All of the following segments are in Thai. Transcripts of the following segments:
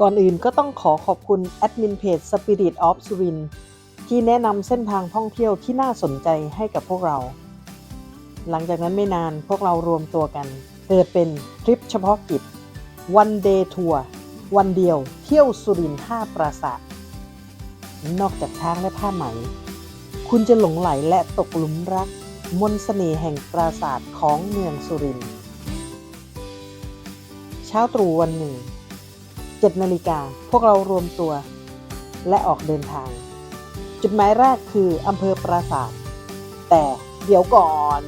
ก่อนอื่นก็ต้องขอขอบคุณแอดมินเพจ Spirit of Surin ที่แนะนำเส้นทางท่องเที่ยวที่น่าสนใจให้กับพวกเรา หลังจากนั้นไม่นานพวกเรารวมตัวกัน เกิดเป็นทริปเฉพาะกิจ One Day Tour วันเดียวเที่ยวสุรินทร์5ปราสาทนอกจากช้างและผ้าไหม คุณจะหลงไหลและตกหลุมรัก มนต์เสน่ห์แห่งปราสาทของเมืองสุรินเช้าตรู่วันหนึ่ง 7นาฬิกาพวกเรารวมตัว และออกเดินทาง จุดหมายแรกคืออำเภอปราสาท แต่เดี๋ยวก่อน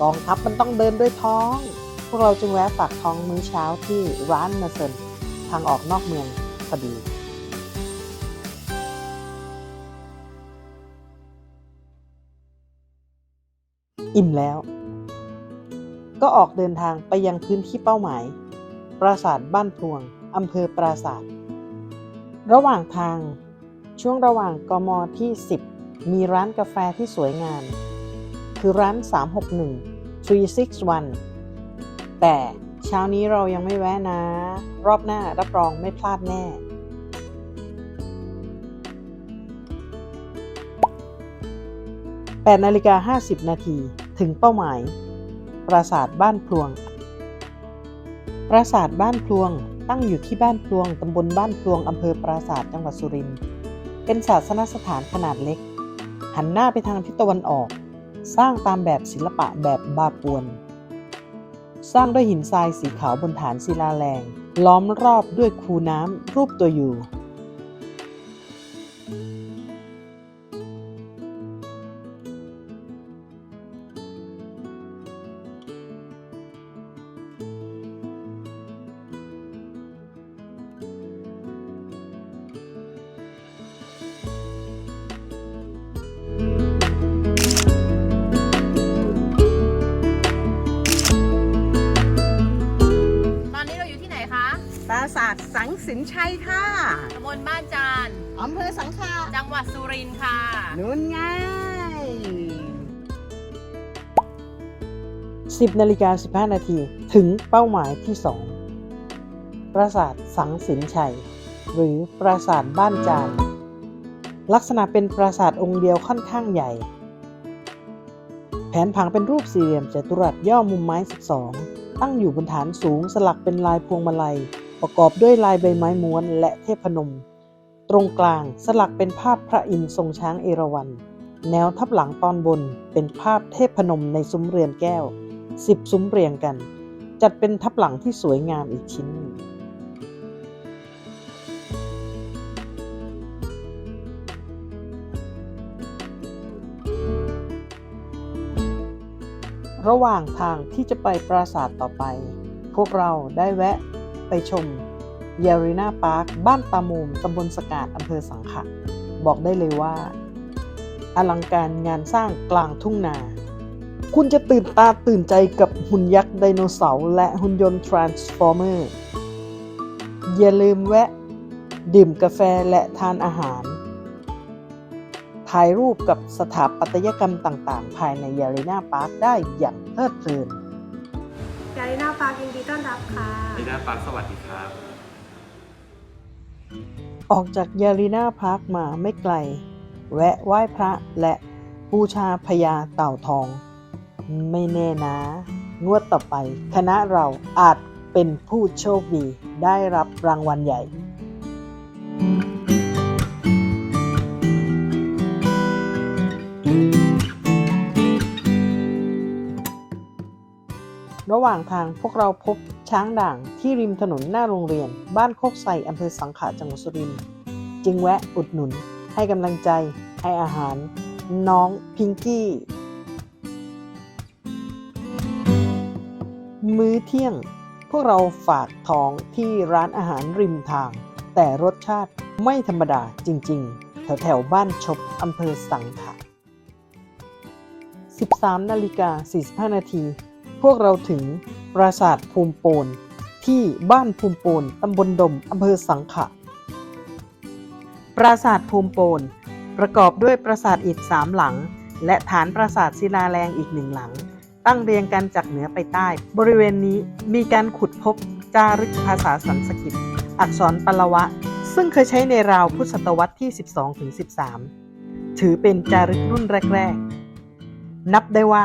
กองทัพมันต้องเดินด้วยท้อง พวกเราจึงแวะฝากท้องมื้อเช้าที่ร้านมาเซินทางออกนอกเมืองพอดีอิ่มแล้ว ก็ออกเดินทางไปยังพื้นที่เป้าหมาย ปราสาทบ้านพวง อำเภอปราสาทระหว่างทาง ช่วงระหว่างกมที่ 10 มีร้านกาแฟที่สวยงาม คือร้าน 361 361 แต่เช้านี้เรายังไม่แวะนะ รอบหน้ารับรองไม่พลาดแน่ 8นาฬิกา50 นาทีถึงเป้าหมาย ปราสาทบ้านพลวง ปราสาทบ้านพลวง ตั้งอยู่ที่บ้านพลวง ตำบลบ้านพลวง อำเภอปราสาทจังหวัดสุรินทร์ เป็นศาสนสถานขนาดเล็ก หันหน้าไปทางทิศตะวันออก สร้างตามแบบศิลปะแบบบาปวน สร้างด้วยหินทรายสีขาวบนฐานศิลาแรง ล้อมรอบด้วยคูน้ำรูปตัวอยู่ สังสินชัยค่ะตำบลบ้านจานอำเภอสังขะจังหวัดสุรินทร์ค่ะ นุ่นไง10นาฬิกา15 นาที ถึงเป้าหมายที่ 2 ปราสาทสังสินชัย หรือปราสาทบ้านจาน ลักษณะเป็นปราสาทองค์เดียวค่อนข้างใหญ่ แผนผังเป็นรูปสี่เหลี่ยมจัตุรัสย่อมุมไม้ 12 ตั้งอยู่บนฐานสูงสลักเป็นลายพวงมาลัย ประกอบด้วยลายใบไม้ม้วนและเทพนม ตรงกลางสลักเป็นภาพพระอินทร์ทรงช้างเอราวัณแนวทับหลังตอนบนเป็นภาพเทพนมในซุ้มเรือนแก้วสิบซุ้มเรียงกัน จัดเป็นทับหลังที่สวยงามอีกชิ้นหนึ่งระหว่างทางที่จะไปปราสาทต่อไป พวกเราได้แวะ ไปชมยารีนาพาร์คบ้านตามูมตำบลสกาดอำเภอสังขะบอกได้เลยว่า อลังการงานสร้างกลางทุ่งนา คุณจะตื่นตาตื่นใจกับหุ่นยักษ์ไดโนเสาร์และหุ่นยนต์ทรานส์ฟอร์เมอร์อย่าลืมแวะ ดื่มกาแฟและทานอาหาร ถ่ายรูปกับสถาปัตยกรรมต่างๆ ภายในยารีนาพาร์คได้อย่างเพลิดเพลิน ยาริน่าปาร์คยินดีต้อนรับค่ะลีน่าปาร์คสวัสดีครับ ออกจากยารีนาพาร์คมาไม่ไกล แวะไหว้พระและบูชาพญาเต่าทอง ไม่แน่นะ งวดต่อไป คณะเราอาจเป็นผู้โชคดีได้รับรางวัลใหญ่ ระหว่างทางพวกเราพบช้างด่างที่ริมถนนหน้าโรงเรียน บ้านโคกไซอำเภอสังขะจังหวัดสุรินทร์จึงแวะอุดหนุน ให้กำลังใจ ให้อาหาร น้องพิงกี้ มื้อเที่ยง พวกเราฝากท้องที่ร้านอาหารริมทาง แต่รสชาติไม่ธรรมดาจริง ๆ แถวแถวๆบ้านชบอำเภอสังขะ13นาฬิกา45นาที พวกเราถึงปราสาทภูมิโปนที่บ้านภูมิโปนตำบลดมอำเภอสังขะ ปราสาทภูมิโปนประกอบด้วยปราสาทอิฐสามหลัง และฐานปราสาทศิลาแรงอีกหนึ่งหลัง ตั้งเรียงกันจากเหนือไปใต้ บริเวณนี้มีการขุดพบจารึกภาษาสันสกฤตอักษรปลวะ ซึ่งเคยใช้ในราวพุทธศตวรรษที่ 12-13 ถือเป็นจารึกรุ่นแรก ๆ นับได้ว่า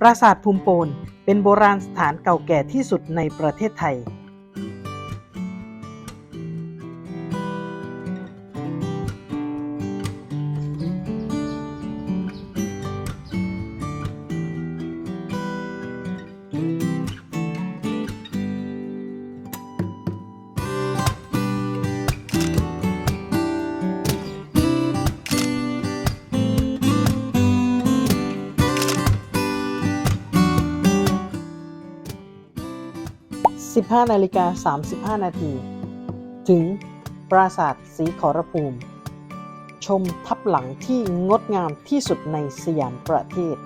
ปราสาทภูมิโปน เป็นโบราณสถานเก่าแก่ที่สุดในประเทศไทย 15นาฬิกา35 นาที ถึงปราสาทสีขอรภูมิ ชมทับหลังที่งดงามที่สุดในสยามประเทศ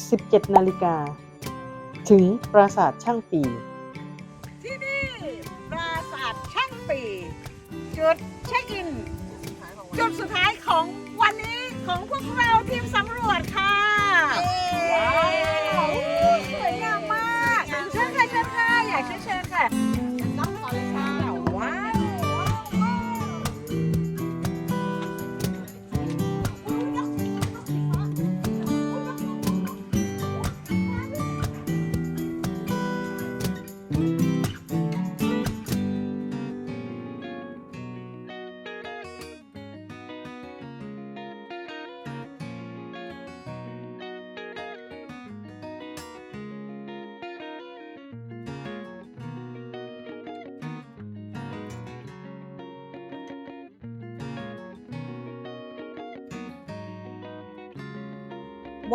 17 นาฬิกา ถึงปราสาทช่างปี ที่นี่ปราสาทช่างปี จุดเช็คอิน จุดสุดท้ายของวันนี้ของพวกเราทีมสำรวจค่ะ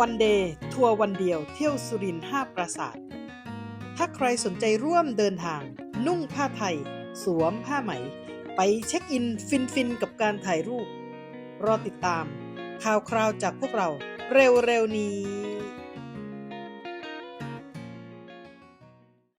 วันเดย์ทัวร์วันเดียวเที่ยวสุรินทร์5ปราสาท ถ้าใครสนใจร่วมเดินทาง นุ่งผ้าไทย สวมผ้าไหม ไปเช็คอินฟินฟินกับการถ่ายรูป รอติดตามข่าวคราวจากพวกเราเร็วๆนี้